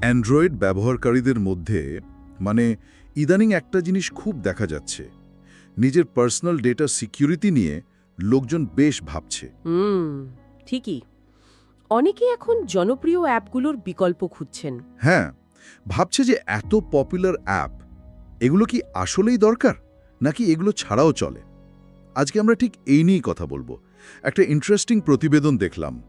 Android ব্যবহারকারীদের মধ্যে মানে ইদানিং একটা জিনিস খুব দেখা যাচ্ছে। নিজের পার্সোনাল ডেটা সিকিউরিটি নিয়ে লোকজন বেশ ভাবছে। ঠিকই। অনেকেই এখন জনপ্রিয় অ্যাপগুলোর বিকল্প খুঁজছেন। হ্যাঁ ভাবছে যে এত পপুলার অ্যাপ এগুলো কি আসলেই দরকার? নাকি এগুলো ছাড়াও চলে? আজকে আমরা ঠিক এই নিয়েই কথা বলব। একটা ইন্টারেস্টিং প্রতিবেদন দেখলাম।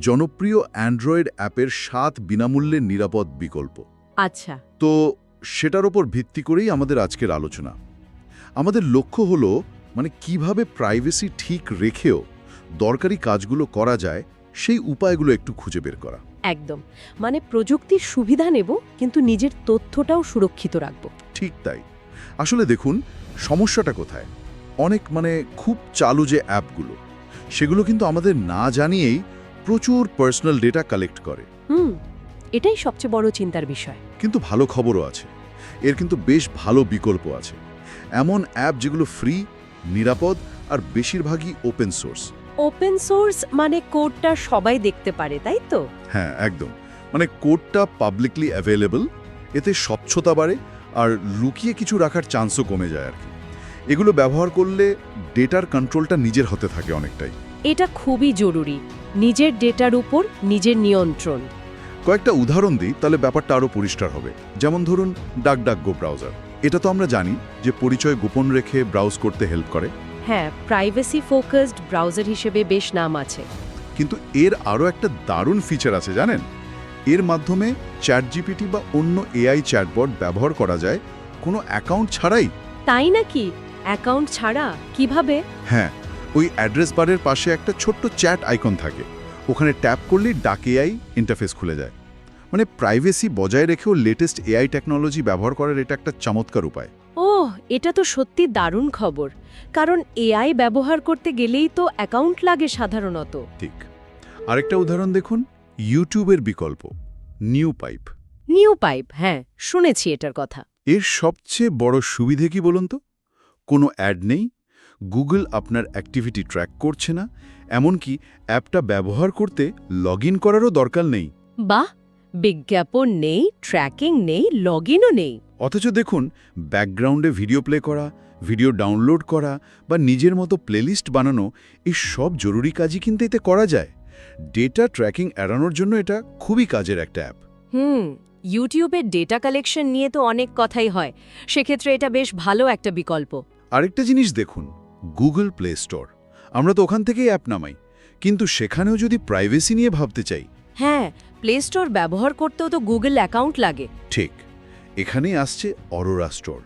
জনপ্রিয় অ্যান্ড্রয়েড অ্যাপের সাত বিনামূল্যের নিরাপদ বিকল্প। আচ্ছা। তো সেটার ওপর ভিত্তি করেই আমাদের আজকের আলোচনা। আমাদের লক্ষ্য হলো মানে কীভাবে প্রাইভেসি ঠিক রেখেও দরকারি কাজগুলো করা যায় সেই উপায়গুলো একটু খুঁজে বের করা। একদম। মানে প্রযুক্তির সুবিধা নেব কিন্তু নিজের তথ্যটাও সুরক্ষিত রাখব। ঠিক তাই। আসলে দেখুন সমস্যাটা কোথায়? অনেক মানে খুব চালু যে অ্যাপগুলো সেগুলো কিন্তু আমাদের না জানিয়েই প্রচুর পার্সোনাল ডেটা কালেক্ট করে। হুম এটাই সবচেয়ে বড় চিন্তার বিষয়। কিন্তু ভালো খবরও আছে। এর কিন্তু বেশ ভালো বিকল্প আছে। এমন অ্যাপ যেগুলো ফ্রি নিরাপদ আর বেশিরভাগই ওপেন সোর্স ওপেন সোর্স মানে কোডটা সবাই দেখতে পারে তাই তো? হ্যাঁ একদম। মানে কোডটা পাবলিকলি অ্যাভেলেবল এতে স্বচ্ছতা বাড়ে আর লুকিয়ে কিছু রাখার চান্সও কমে যায় আর কি এগুলো ব্যবহার করলে ডেটার কন্ট্রোলটা নিজের হতে থাকে অনেকটাই। এটা খুবই জরুরি। নিজের ডেটার উপর নিজের নিয়ন্ত্রণ। কয়েকটা উদাহরণ দিই তাহলে ব্যাপারটা আরও পরিষ্কার হবে। যেমন ধরুন ডাক ডাক গো ব্রাউজার এটা তো আমরা জানি যে পরিচয় গোপন রেখে ব্রাউজ করতে হেল্প করে। হ্যাঁ প্রাইভেসি ফোকাসড ব্রাউজার হিসেবে বেশ নাম আছে। কিন্তু এর আরও একটা দারুণ ফিচার আছে জানেন? এর মাধ্যমে চ্যাট জিপিটি বা অন্য এআই চ্যাটবট ব্যবহার করা যায়। কোনো অ্যাকাউন্ট ছাড়াই। তাই নাকি? অ্যাকাউন্ট ছাড়া? কীভাবে? হ্যাঁ ওই অ্যাড্রেস বারের পাশে একটা ছোট্ট চ্যাট আইকন থাকে। ওখানে ট্যাপ করলেই ডাক এআই ইন্টারফেস খুলে যায়। মানে প্রাইভেসি বজায় রেখেও লেটেস্ট এআই টেকনোলজি ব্যবহার করার এটা একটা চমৎকার উপায়। ও এটা তো সত্যি দারুণ খবর। কারণ এআই ব্যবহার করতে গেলেই তো অ্যাকাউন্ট লাগে সাধারণত। ঠিক। আরেকটা উদাহরণ দেখুন ইউটিউবের বিকল্প নিউ পাইপ। নিউ পাইপ হ্যাঁ শুনেছি এটার কথা। এর সবচেয়ে বড় সুবিধে কি বলুন তো? কোনো অ্যাড নেই গুগল আপনার অ্যাক্টিভিটি ট্র্যাক করছে না এমনকি অ্যাপটা ব্যবহার করতে লগ করারও দরকার নেই। বাহ! বিজ্ঞাপন নেই ট্র্যাকিং নেই লগ ইনও নেই। অথচ দেখুন ব্যাকগ্রাউন্ডে ভিডিও প্লে করা ভিডিও ডাউনলোড করা বা নিজের মতো প্লেলিস্ট বানানো এই সব জরুরি কাজই কিন্তু এতে করা যায়। ডেটা ট্র্যাকিং এড়ানোর জন্য এটা খুবই কাজের একটা অ্যাপ। হুম ইউটিউবের ডেটা কালেকশন নিয়ে তো অনেক কথাই হয়। সেক্ষেত্রে এটা বেশ ভালো একটা বিকল্প। আরেকটা জিনিস দেখুন গুগল প্লে স্টোর। আমরা তো ওখান থেকেই অ্যাপ নামাই। কিন্তু সেখানেও যদি প্রাইভেসি নিয়ে ভাবতে চাই। হ্যাঁ প্লে স্টোর ব্যবহার করতেও তো গুগল অ্যাকাউন্ট লাগে। ঠিক। এখানেই আসছে অরোরা স্টোর।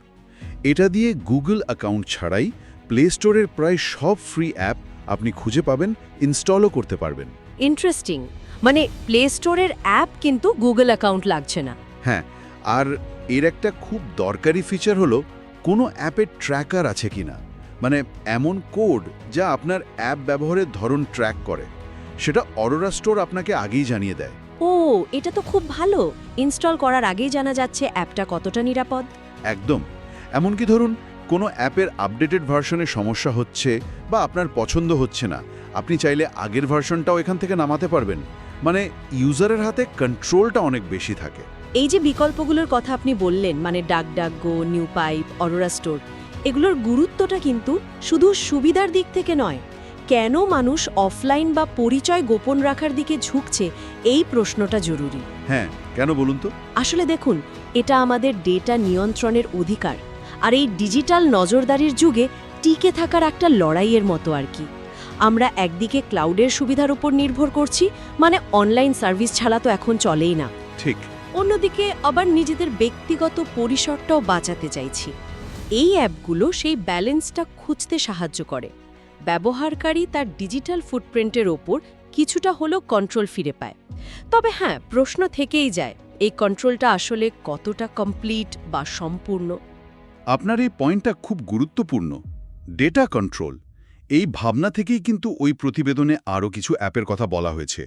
এটা দিয়ে গুগল অ্যাকাউন্ট ছাড়াই প্লে স্টোরের প্রায় সব ফ্রি অ্যাপ আপনি খুঁজে পাবেন ইনস্টলও করতে পারবেন। ইন্টারেস্টিং। মানে প্লে স্টোরের অ্যাপ কিন্তু গুগল অ্যাকাউন্ট লাগছে না। হ্যাঁ আর এর একটা খুব দরকারি ফিচার হলো কোনো অ্যাপের ট্র্যাকার আছে কিনা। এমন কোড যা আপনার অ্যাপ ব্যবহারের ধরন ট্র্যাক করে। সেটা অরোরা স্টোর আপনাকে আগেই জানিয়ে দেয়। ও এটা তো খুব ভালো। ইনস্টল করার আগেই জানা যাচ্ছে অ্যাপটা কতটা নিরাপদ। একদম। এমনকি ধরুন কোনো অ্যাপের আপডেটেড ভার্সনে সমস্যা হচ্ছে বা আপনার পছন্দ হচ্ছে না আপনি চাইলে আগের ভার্সনটাও এখান থেকে নামাতে পারবেন। মানে ইউজারের হাতে কন্ট্রোলটা অনেক বেশি থাকে। এই যে বিকল্পগুলোর কথা আপনি বললেন মানে DuckDuckGo NewPipe Aurora Store এগুলোর গুরুত্বটা কিন্তু শুধু সুবিধার দিক থেকে নয়। কেন মানুষ অফলাইন বা পরিচয় গোপন রাখার দিকে ঝুঁকছে এই প্রশ্নটা জরুরি। হ্যাঁ কেন বলুন তো? আসলে দেখুন এটা আমাদের ডেটা নিয়ন্ত্রণের অধিকার। আর এই ডিজিটাল নজরদারির যুগে টিকে থাকার একটা লড়াইয়ের মতো আর কি। আমরা একদিকে ক্লাউডের সুবিধার উপর নির্ভর করছি মানে অনলাইন সার্ভিস ছাড়া তো এখন চলেই না। ঠিক। অন্যদিকে আবার নিজেদের ব্যক্তিগত পরিসরটাও বাঁচাতে চাইছি। এই অ্যাপগুলো সেই ব্যালেন্সটা খুঁজতে সাহায্য করে। ব্যবহারকারী তার ডিজিটাল ফুটপ্রিন্টের ওপর কিছুটা হলেও কন্ট্রোল ফিরে পায়। তবে হ্যাঁ প্রশ্ন থেকেই যায় এই কন্ট্রোলটা আসলে কতটা কমপ্লিট বা সম্পূর্ণ? আপনার এই পয়েন্টটা খুব গুরুত্বপূর্ণ ডেটা কন্ট্রোল। এই ভাবনা থেকেই কিন্তু ওই প্রতিবেদনে আরও কিছু অ্যাপের কথা বলা হয়েছে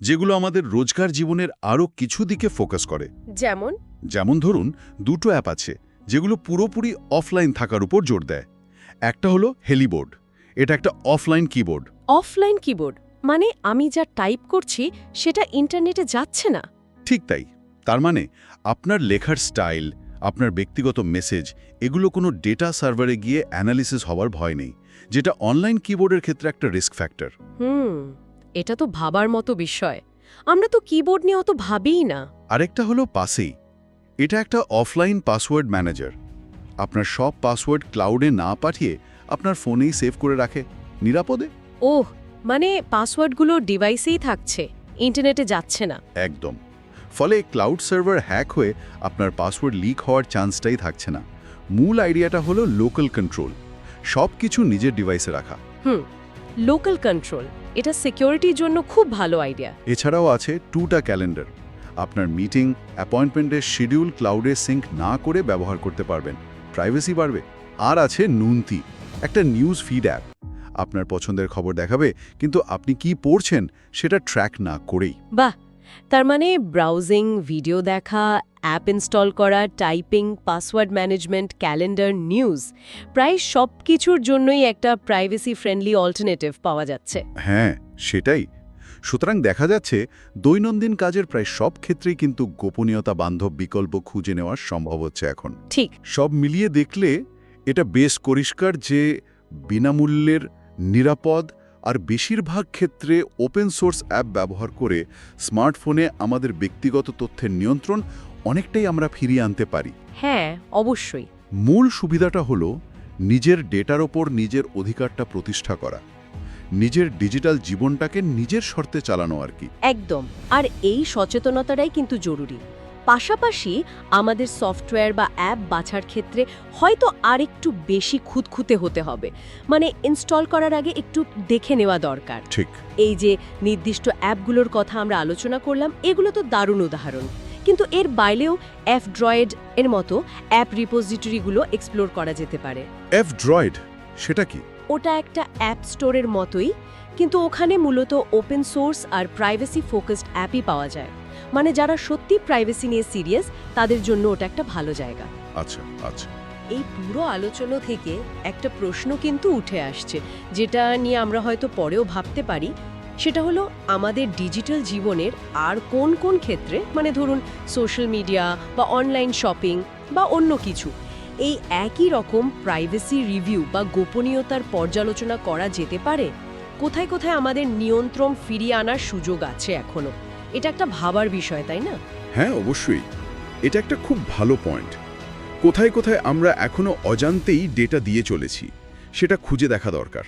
যেগুলো আমাদের রোজকার জীবনের আরও কিছু দিকে ফোকাস করে। যেমন? যেমন ধরুন দুটো অ্যাপ আছে যেগুলো পুরোপুরি অফলাইন থাকার উপর জোর দেয়। একটা হলো হেলিবোর্ড। এটা একটা অফলাইন কিবোর্ড। Offline keyboard? মানে আমি যা টাইপ করছি সেটা ইন্টারনেটে যাচ্ছে না? ঠিক তাই। তার মানে আপনার লেখার স্টাইল আপনার ব্যক্তিগত মেসেজ এগুলো কোনো ডেটা সার্ভারে গিয়ে অ্যানালিসিস হওয়ার ভয় নেই যেটা অনলাইন কিবোর্ডের ক্ষেত্রে একটা রিস্ক ফ্যাক্টর। হুম এটা তো ভাবার মতো বিষয়। আমরা তো কিবোর্ড নিয়ে অত ভাবিই না। আরেকটা হলো পাসেই। এটা একটা অফলাইন পাসওয়ার্ড ম্যানেজার আপনার সব পাসওয়ার্ড ক্লাউডে না পাঠিয়ে আপনার ফোনেই সেভ করে রাখে। নিরাপদে? ওহ মানে পাসওয়ার্ডগুলো ডিভাইসেই থাকছে ইন্টারনেটে যাচ্ছে না। একদম। ফলে ক্লাউড সার্ভার হ্যাক হয়ে আপনার পাসওয়ার্ড লিক হওয়ার চান্সটাই থাকছে না। মূল আইডিয়াটা হলো লোকাল কন্ট্রোল সব কিছু নিজের ডিভাইসে রাখা। হুম লোকাল কন্ট্রোল এটা সিকিউরিটির জন্য খুব ভালো আইডিয়া এছাড়াও আছে টুটা ক্যালেন্ডার আপনার মিটিং অ্যাপয়েন্টমেন্টের শিডিউল ক্লাউডে সিঙ্ক না করে ব্যবহার করতে পারবেন। প্রাইভেসি বাড়বে। আর আছে নুনতি একটা নিউজ ফিড অ্যাপ আপনার পছন্দের খবর দেখাবে কিন্তু আপনি কি পড়ছেন সেটা ট্র্যাক না করেই। বাহ! তার মানে ব্রাউজিং ভিডিও দেখা অ্যাপ ইনস্টল করা typing password management calendar news প্রায় সব কিছুর জন্যই একটা প্রাইভেসি ফ্রেন্ডলি অল্টারনেটিভ পাওয়া যাচ্ছে। হ্যাঁ সেটাই। সুতরাং দেখা যাচ্ছে দৈনন্দিন কাজের প্রায় সব ক্ষেত্রেই কিন্তু গোপনীয়তা বান্ধব বিকল্প খুঁজে নেওয়া সম্ভব হচ্ছে এখন। ঠিক। সব মিলিয়ে দেখলে এটা বেশ পরিষ্কার যে বিনামূল্যের নিরাপদ আর বেশিরভাগ ক্ষেত্রে ওপেন সোর্স অ্যাপ ব্যবহার করে স্মার্টফোনে আমাদের ব্যক্তিগত তথ্যের নিয়ন্ত্রণ অনেকটাই আমরা ফিরিয়ে আনতে পারি। হ্যাঁ অবশ্যই। মূল সুবিধাটা হলো নিজের ডেটার ওপর নিজের অধিকারটা প্রতিষ্ঠা করা। নিজের ডিজিটাল জীবনটাকে নিজের শর্তে চালানো আর কি। একদম। আর এই সচেতনতাটাই কিন্তু জরুরি। পাশাপাশি আমাদের সফটওয়্যার বা অ্যাপ বাছার ক্ষেত্রে হয়তো আরেকটু বেশি খুঁতখুঁতে হতে হবে। মানে ইনস্টল করার আগে একটু দেখে নেওয়া দরকার। ঠিক। এই যে নির্দিষ্ট অ্যাপগুলোর কথা আমরা আলোচনা করলাম এগুলো তো দারুণ উদাহরণ। কিন্তু এর বাইরেও অ্যাপ ড্রয়েড এর মতো অ্যাপ রিপোজিটরিগুলো এক্সপ্লোর করা যেতে পারে। এফ ড্রয়েড সেটা কি? ওটা একটা অ্যাপ স্টোরের মতোই কিন্তু ওখানে মূলত ওপেন সোর্স আর প্রাইভেসি ফোকাসড অ্যাপই পাওয়া যায়। মানে যারা সত্যি প্রাইভেসি নিয়ে সিরিয়াস তাদের জন্য ওটা একটা ভালো জায়গা। আচ্ছা আচ্ছা। এই পুরো আলোচনা থেকে একটা প্রশ্ন কিন্তু উঠে আসছে যেটা নিয়ে আমরা হয়তো পরেও ভাবতে পারি। সেটা হলো আমাদের ডিজিটাল জীবনের আর কোন কোন ক্ষেত্রে মানে ধরুন সোশ্যাল মিডিয়া বা অনলাইন শপিং বা অন্য কিছু এই একই রকম প্রাইভেসি রিভিউ বা গোপনীয়তার পর্যালোচনা করা যেতে পারে, কোথায় কোথায় আমাদের নিয়ন্ত্রণ ফিরিয়ে আনার সুযোগ আছে এখনও? এটা একটা ভাবার বিষয়, তাই না? হ্যাঁ অবশ্যই। এটা একটা খুব ভালো পয়েন্ট কোথায় কোথায় আমরা এখনও অজান্তেই ডেটা দিয়ে চলেছি, সেটা খুঁজে দেখা দরকার।